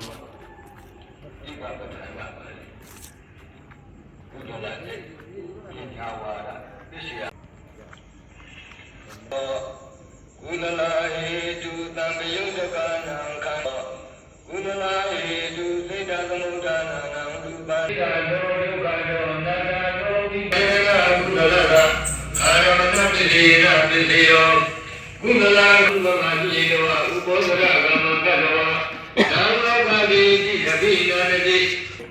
ဒီကပ္ပဒါနာပါလေဘုဒ္ဓလာတဲ့ပညာဝါဒပစ္စယကုသလာဟေတုတံပယုဒ္ဓကနံခန္ဓာကုသလာဟေတုစိတ်တသမုဒ္ဒနာနံဒုပါဒာလောဒုက္ခယောနာနာယောဒီဘေကကုသလကအာရမဏပစ္စယေနပစ္စယောကုသလာကုသလာတိယောဥပောဒရက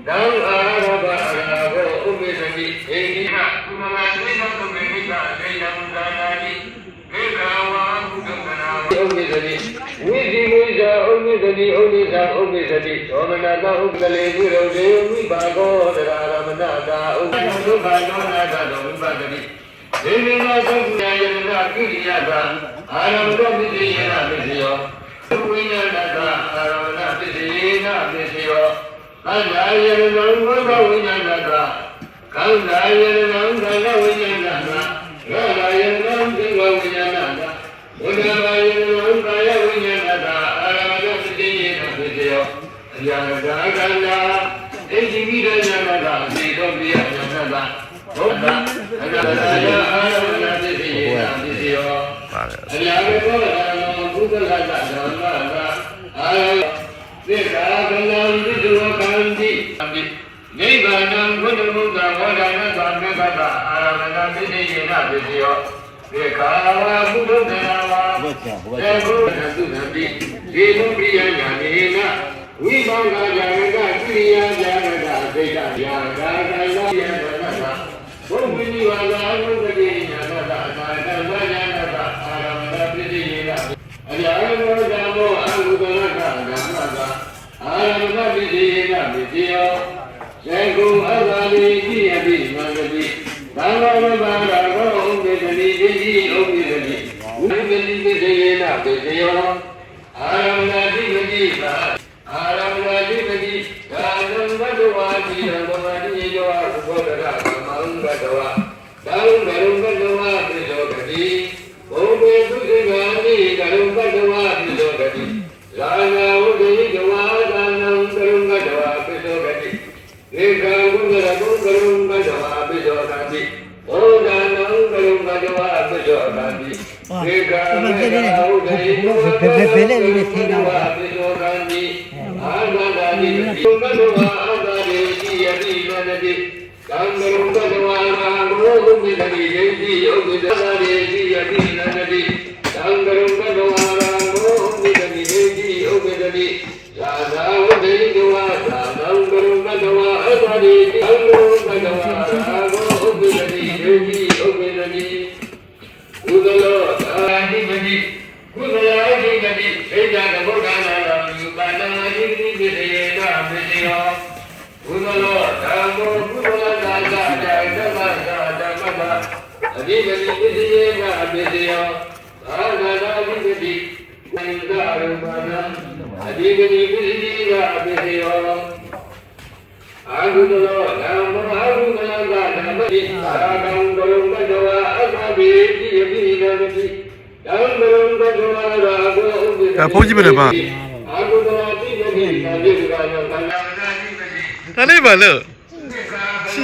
သံအာရဘအာရောဥမေသတိဟိနိဟကုသလာတိသောတုမေမိကသေယံသာနာတိဧကဝါကုသကနာဥမေသတိဝိဇိဝိဇာဥမေသတိဥနိသဥမေသတိသောမနာတဥပကလေဝိရုဒေဝိဘာဂောတရာရမဏတာဥပဒုက္ခသောနာတသောဝိပတတိဒေဝိနာသုက္ခယယနာကိရိယတာအာရမဏပစ္စယေနပစ္စယောဝိညာဏတာအာရမဏပစ္စယေနပ စ္စယောအန္တယရဏံဘုဒ္ဓဝိညာဏတာကံသာယရဏံသံဃဝိညာဏတာရောဂယရဏံသင်္ဃဝိညာဏတာဘုဒ္ဓဘာယရဏံကာယဝိညာဏတာအာရမဏပစ္စယေနပစ္စယောအယံကာကန္တာအင်จิမိရဏတာသေတောပိယဉာဏတာဘုဒ္ဓအကရာယအာရမဏပစ္စယေနပစ္စယောပါတယ်အရာဘောရဏဘုဒ္ဓလာကဓမ္မကအာယ သေကာကလံဝိတုဝကံတိနိဗ္ဗာနံဘုဒ္ဓဘုဒ္ဓဝါဒနာသံဃကတအာရမဏပစ္စယေနပစ္စယောသေကာဝဘုဒ္ဓနာဝါသေဘုဒ္ဓသုနတိဒီလိုပြယညာနေနဝိဘောဂာဇာရကကိရိယာဇာရကသိတ္တယာဂာကာယယံဝနတာဘုဒ္ဓိဝါလာဘုဒ္ဓတိညာနာတာအာတဝဉာဏတာအာရမဏပစ္စယေနအရာ အာရမဏပစ္စယေနပစ္စယောသေကုအတ္တလိတိယပိမန္တတိသံဃာမဘာရာဘောဥပ္ပတတိဣတိဥပ္ပတတိဝိပတိပစ္စယေနပစ္စယောအာရမဏတိပတိပါအာရမဏတိပတိကာလံဘဒဝါတိရံဘဝတိယောဘောဓရကမံဘဒဝါသံဃရုံ ဓရဘုံကရုံဘဒဝါ သလသာသာဓမ္မသာဓမ္မသာအဓိပတိပစ္စယေနပစ္စယောသာဂနာအဓိပတိဝိန္ဒရူပနာအဓိပတိပစ္စယေနပစ္စယောအာဟုတလောဓမ္မအာဟုတလောကဓမ္မတိအာကံဘလုံကတဝါအသဗ္ဗေတိယပိနမတိဓမ္မလုံကတဝါရာဂောဥပ္ပအဲဖုန်းကြည့်မလဲပါအာဟုတလောတိယပိနာတိကရောသံဃာနာတိပတိဒါလေးပါလို့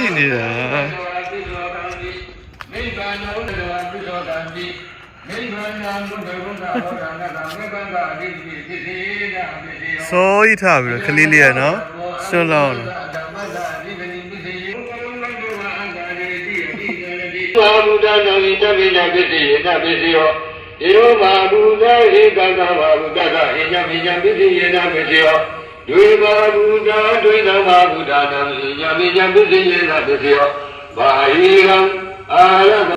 ရှိနေတာနိဗ္ဗာန်သောတဝါပိသောတံတိနိဗ္ဗာန်ံဘုဒ္ဓဘုရားဟောတာနာမေဘန္တာအဓိပတိဖြစ်စေနာဖြစ်စေစိုးရိထားပြီးတော့ခလေးလေးရနော်စွန့်လောင်းတော့ဘာဘုဒ္ဓနာမိတပိနာပစ္စယေနပစ္စယောဧဝမာဘုဒ္ဓဧကသဘာဘုဒ္ဓကဣညမိညပစ္စယေနပစ္စယော ဒွေဘာဘုဒ္ဓဒွေသဘာဘုဒ္ဓနာဣညမိညပစ္စယေနပစ္စယောဘာဟိရံအာရက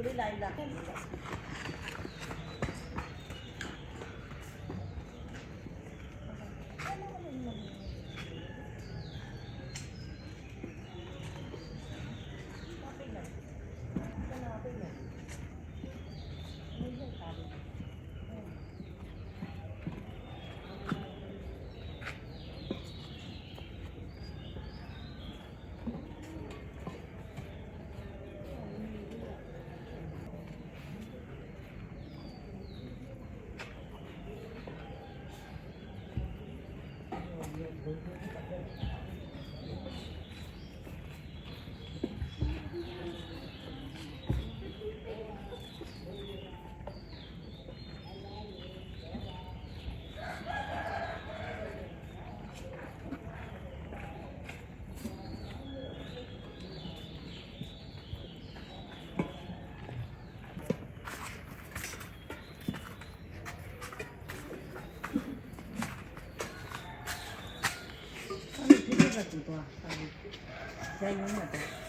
ဒီဒီကတူတော့ဆ